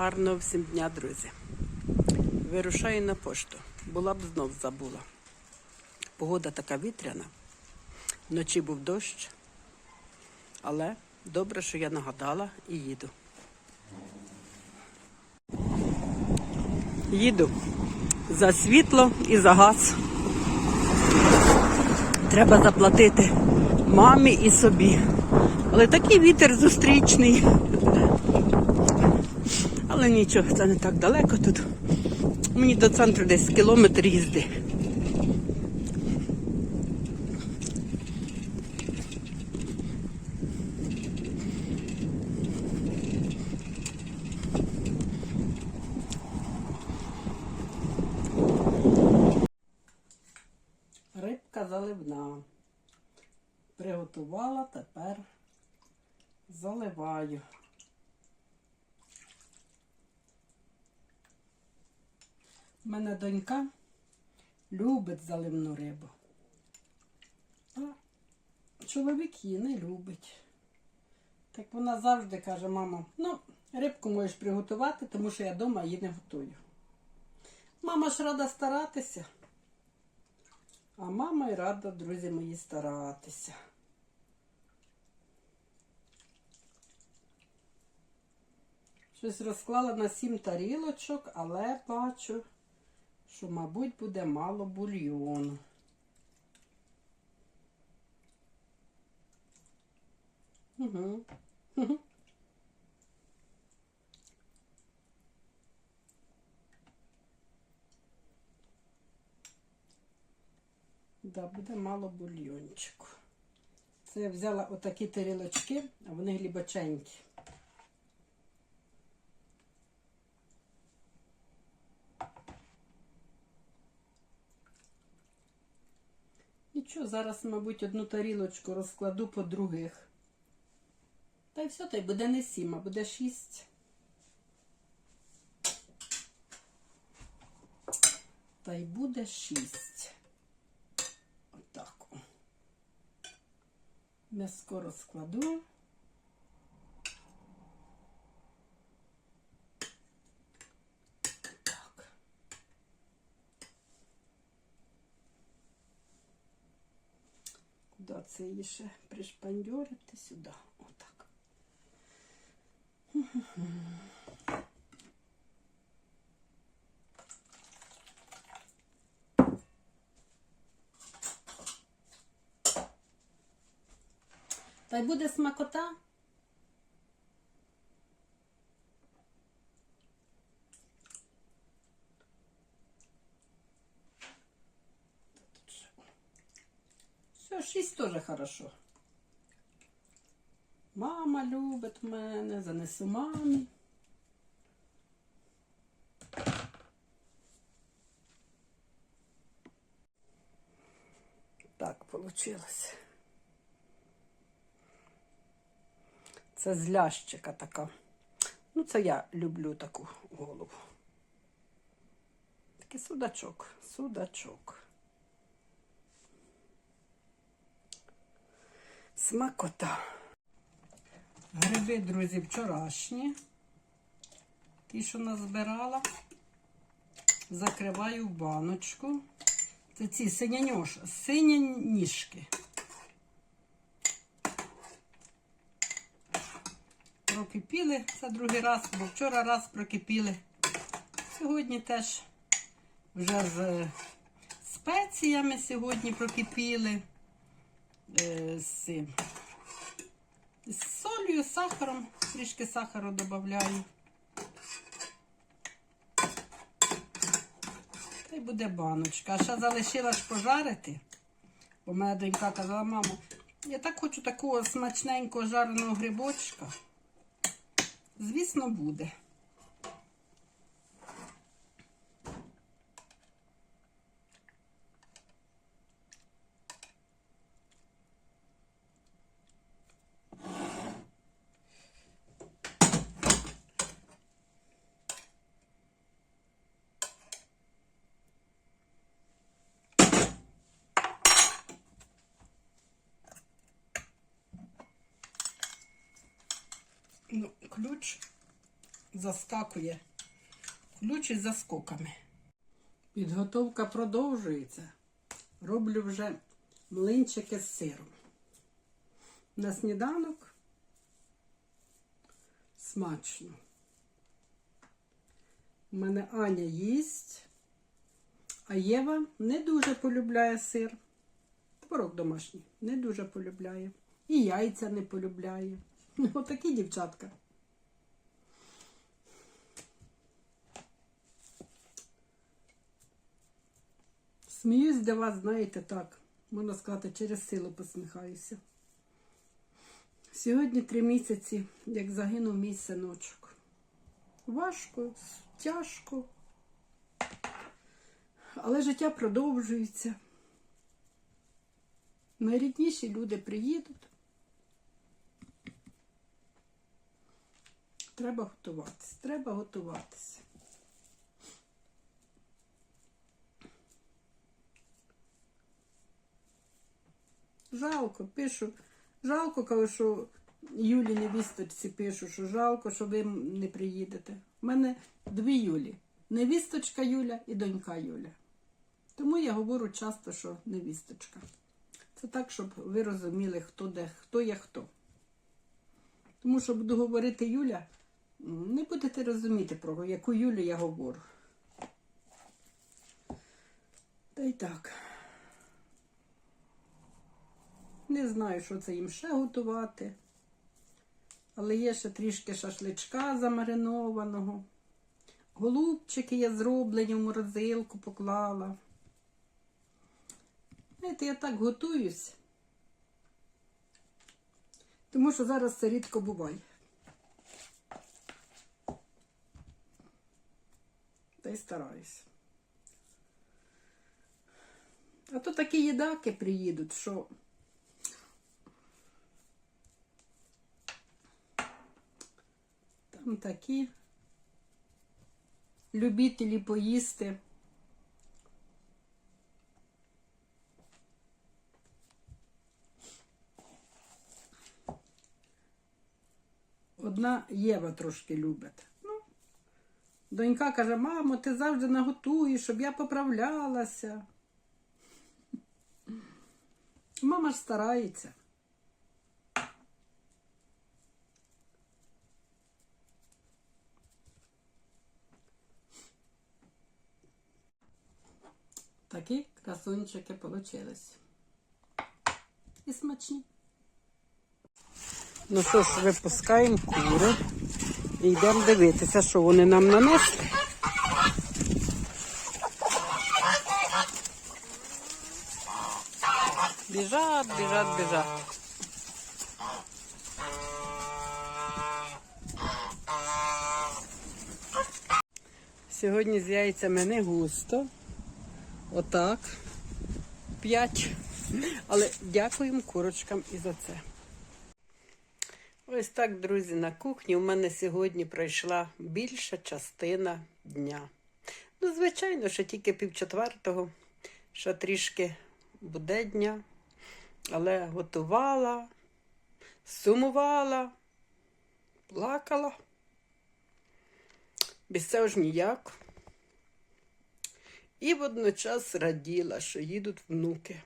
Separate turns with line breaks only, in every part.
Гарного всім дня, друзі. Вирушаю на пошту. Була б знов забула. Погода така вітряна. Вночі був дощ. Але добре, що я нагадала і їду. Їду за світло і за газ. Треба заплатити мамі і собі. Але такий вітер зустрічний. Але нічого, це не так далеко тут. Мені до центру десь кілометр їзди. Рибка заливна. Приготувала, тепер заливаю. У мене донька любить заливну рибу. А чоловік її не любить. Так вона завжди каже, мама, ну, рибку можеш приготувати, тому що я вдома її не готую. Мама ж рада старатися. А мама й рада, друзі мої, старатися. Щось розклала на сім тарілочок, але бачу, що, мабуть, буде мало бульйону. Угу. Да, буде мало бульйончику. Це я взяла отакі тарілочки, а вони глибоченькі. Нічого, зараз, мабуть, одну тарілочку розкладу по других. Та й все, та й буде не сім, а буде шість. Та й буде шість. Отак. М'яско розкладу. Так. Куди це її ще пришпандьорити? Сюди. Отак. Та й буде смакота. Шість теж хорошо. Мама любить мене, занесу мамі. Так, получилось. Це з лящика така. Ну, це я люблю таку голову. Такий судачок, судачок. Смакота. Гриби, друзі, вчорашні. Ті, що назбирала. Закриваю в баночку. Це ці синяньош, синяніжки. Прокипіли. Це другий раз, бо вчора раз прокипіли. Сьогодні теж вже з спеціями сьогодні прокипіли. Е, з, з солью, сахаром, трішки сахару додаю. Та й буде баночка. А ще залишила ж пожарити. Бо моя донька казала, мамо, я так хочу такого смачненького жареного грибочка. Звісно, буде. Ну, ключ заскакує. Включить за скоками. Підготовка продовжується. Роблю вже млинчики з сиром. На сніданок смачно. У мене Аня їсть, а Єва не дуже полюбляє сир. Творог домашній не дуже полюбляє. І яйця не полюбляє. Отакі дівчатка. Сміюсь для вас, знаєте, так, можна сказати, через силу посміхаюся. Сьогодні три місяці, як загинув мій синочок. Важко, тяжко. Але життя продовжується. Найрідніші люди приїдуть. Треба готуватися. Треба готуватися. Жалко, пишу. Жалко, кажу, що Юлі невісточці пишу, що жалко, що ви не приїдете. У мене дві Юлі. Невісточка Юля і донька Юля. Тому я говорю часто, що невісточка. Це так, щоб ви розуміли, хто де, хто є хто. Тому що буду говорити Юля, не будете розуміти, про яку Юлю я говорю. Та й так. Не знаю, що це їм ще готувати. Але є ще трішки шашличка замаринованого. Голубчики я зроблені в морозилку поклала. Знаєте, я так готуюсь. Тому що зараз це рідко буває. Та й стараюсь. А то такі їдаки приїдуть, що там такі любителі поїсти. Одна Єва трошки любить. Ну, донька каже, мамо, ти завжди наготуєш, щоб я поправлялася. Мама ж старається. Такі красунчики получились. І смачні. Ну що ж, випускаємо кури і йдемо дивитися, що вони нам нанесли. Біжать, біжать, біжать. Сьогодні з яйцями не густо. Отак. П'ять. Але дякуємо курочкам і за це. Ось так, друзі, на кухні у мене сьогодні пройшла більша частина дня. Ну, звичайно, що тільки півчетвертого, ще трішки буде дня. Але готувала, сумувала, плакала. Без цього ж ніяк. І водночас раділа, що їдуть внуки.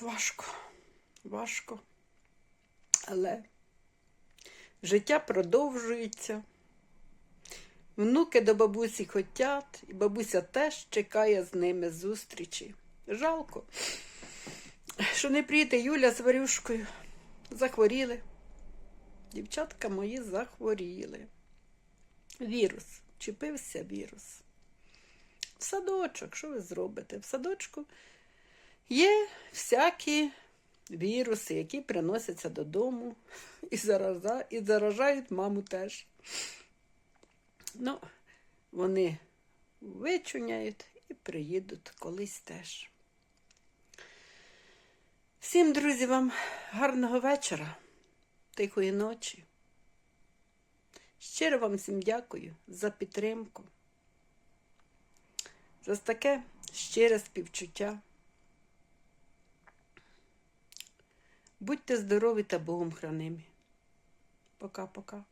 Важко, важко. Але життя продовжується. Внуки до бабусі хотять, і бабуся теж чекає з ними зустрічі. Жалко, що не приїде Юля з Варюшкою. Захворіли. Дівчатка мої захворіли. Вірус. Чіпився вірус. В садочок, що ви зробите? В садочку є всякі віруси, які приносяться додому і, зараза, і заражають маму теж. Ну, вони вичуняють і приїдуть колись теж. Всім, друзі, вам гарного вечора, тихої ночі. Щиро вам всім дякую за підтримку, за таке щире співчуття. Будьте здорові та Богом хранимі.
Пока-пока.